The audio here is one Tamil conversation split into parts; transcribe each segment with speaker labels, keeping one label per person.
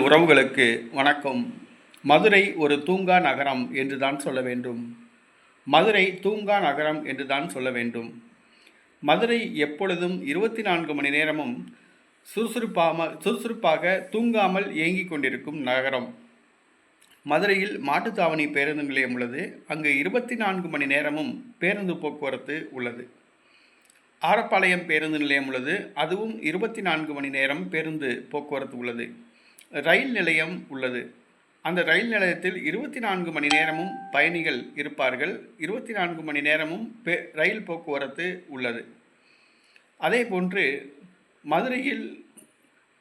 Speaker 1: உறவுகளுக்கு வணக்கம். மதுரை ஒரு தூங்கா நகரம் என்று தான் சொல்ல வேண்டும். மதுரை தூங்கா நகரம் என்று தான் சொல்ல வேண்டும். மதுரை எப்பொழுதும் இருபத்தி நான்கு மணி நேரமும் சுறுசுறுப்பாம சுறுசுறுப்பாக தூங்காமல் இயங்கிக் கொண்டிருக்கும் நகரம். மதுரையில் மாட்டுத்தாவணி பேருந்து நிலையம் உள்ளது. அங்கு இருபத்தி நான்கு மணி நேரமும் பேருந்து போக்குவரத்து உள்ளது. ஆரப்பாளையம் பேருந்து நிலையம் உள்ளது. அதுவும் இருபத்தி நான்கு மணி நேரம் பேருந்து போக்குவரத்து உள்ளது. ரயில் நிலையம் உள்ளது. அந்த ரயில் நிலையத்தில் இருபத்தி நான்கு மணி நேரமும் பயணிகள் இருப்பார்கள். இருபத்தி நான்கு மணி நேரமும் பே ரயில் போக்குவரத்து உள்ளது. அதே போன்று மதுரையில்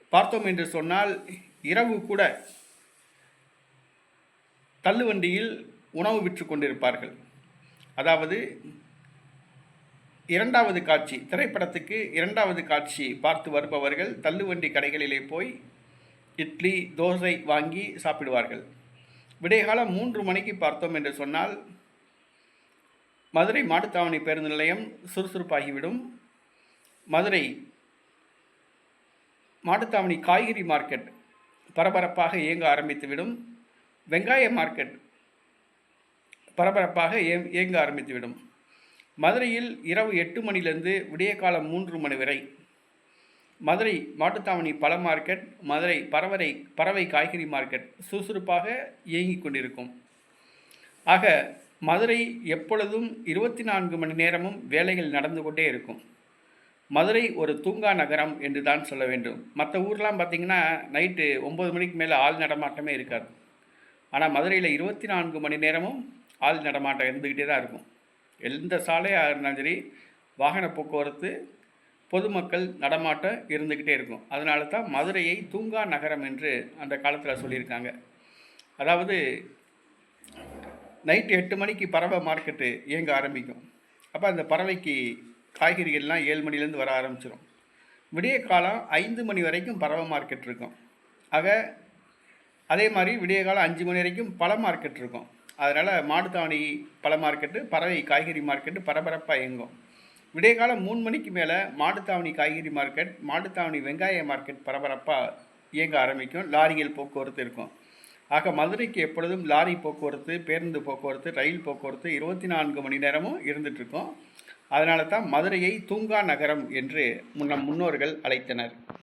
Speaker 1: பார்த்தோம் என்று சொன்னால் இரவு கூட தள்ளுவண்டியில் உணவு விற்று கொண்டிருப்பார்கள். அதாவது இரண்டாவது காட்சி திரைப்படத்துக்கு இரண்டாவது காட்சி பார்த்து வருபவர்கள் தள்ளுவண்டி கடைகளிலே போய் இட்லி தோசை வாங்கி சாப்பிடுவார்கள். விடைகாலம் மூன்று மணிக்கு பார்த்தோம் என்று சொன்னால் மதுரை மாட்டுத்தாவணி பேருந்து நிலையம் சுறுசுறுப்பாகிவிடும். மதுரை மாட்டுத்தாவணி காய்கறி மார்க்கெட் பரபரப்பாக இயங்க ஆரம்பித்துவிடும். வெங்காய மார்க்கெட் பரபரப்பாக இயங்க ஆரம்பித்துவிடும். மதுரையில் இரவு எட்டு மணிலிருந்து விடிய காலம் மூன்று மணி வரை மதுரை மாட்டுத்தாவணி பழ மார்க்கெட் மதுரை பறவரை பறவை காய்கறி மார்க்கெட் சுறுசுறுப்பாக இயங்கிக் கொண்டிருக்கும். ஆக மதுரை எப்பொழுதும் இருபத்தி நான்கு மணி நேரமும் வேலைகள் நடந்து கொண்டே இருக்கும். மதுரை ஒரு தூங்கா நகரம் என்று தான் சொல்ல வேண்டும். மற்ற ஊர்லாம் பார்த்திங்கன்னா நைட்டு ஒம்பது மணிக்கு மேலே ஆள் நடமாட்டமே இருக்காது. ஆனால் மதுரையில் இருபத்தி நான்கு மணி நேரமும் ஆள் நடமாட்டம் இருந்துக்கிட்டே தான் இருக்கும். எந்த சாலையாக இருந்தாலும் சரி வாகன போக்குவரத்து பொதுமக்கள் நடமாட்டம் இருந்துக்கிட்டே இருக்கும். அதனால தான் மதுரையை தூங்கா நகரம் என்று அந்த காலத்தில் சொல்லியிருக்காங்க. அதாவது நைட்டு எட்டு மணிக்கு பறவை மார்க்கெட்டு இயங்க ஆரம்பிக்கும். அப்போ அந்த பறவைக்கு காய்கறிகள்லாம் ஏழு மணிலேருந்து வர ஆரம்பிச்சிடும் விடிய காலம் ஐந்து மணி வரைக்கும் பறவை மார்க்கெட் இருக்கும். ஆக அதே மாதிரி விடிய காலம் அஞ்சு மணி வரைக்கும் பழ மார்க்கெட் இருக்கும். அதனால் மாடுத்தாவணி பழ மார்க்கெட்டு பறவை காய்கறி மார்க்கெட்டு பரபரப்பாக இயங்கும். விடியகாலம் மூணு மணிக்கு மேலே மாட்டுத்தாவணி காய்கறி மார்க்கெட் மாட்டுத்தாவணி வெங்காய மார்க்கெட் பரபரப்பாக இயங்க ஆரம்பிக்கும். லாரிகள் போக்குவரத்து இருக்கும். ஆக மதுரைக்கு எப்பொழுதும் லாரி போக்குவரத்து பேருந்து போக்குவரத்து ரயில் போக்குவரத்து இருபத்தி நான்கு மணி நேரமும் இருந்துகிட்ருக்கும் அதனால தான் மதுரையை தூங்கா நகரம் என்று முன்ன முன்னோர்கள் அழைத்தனர்.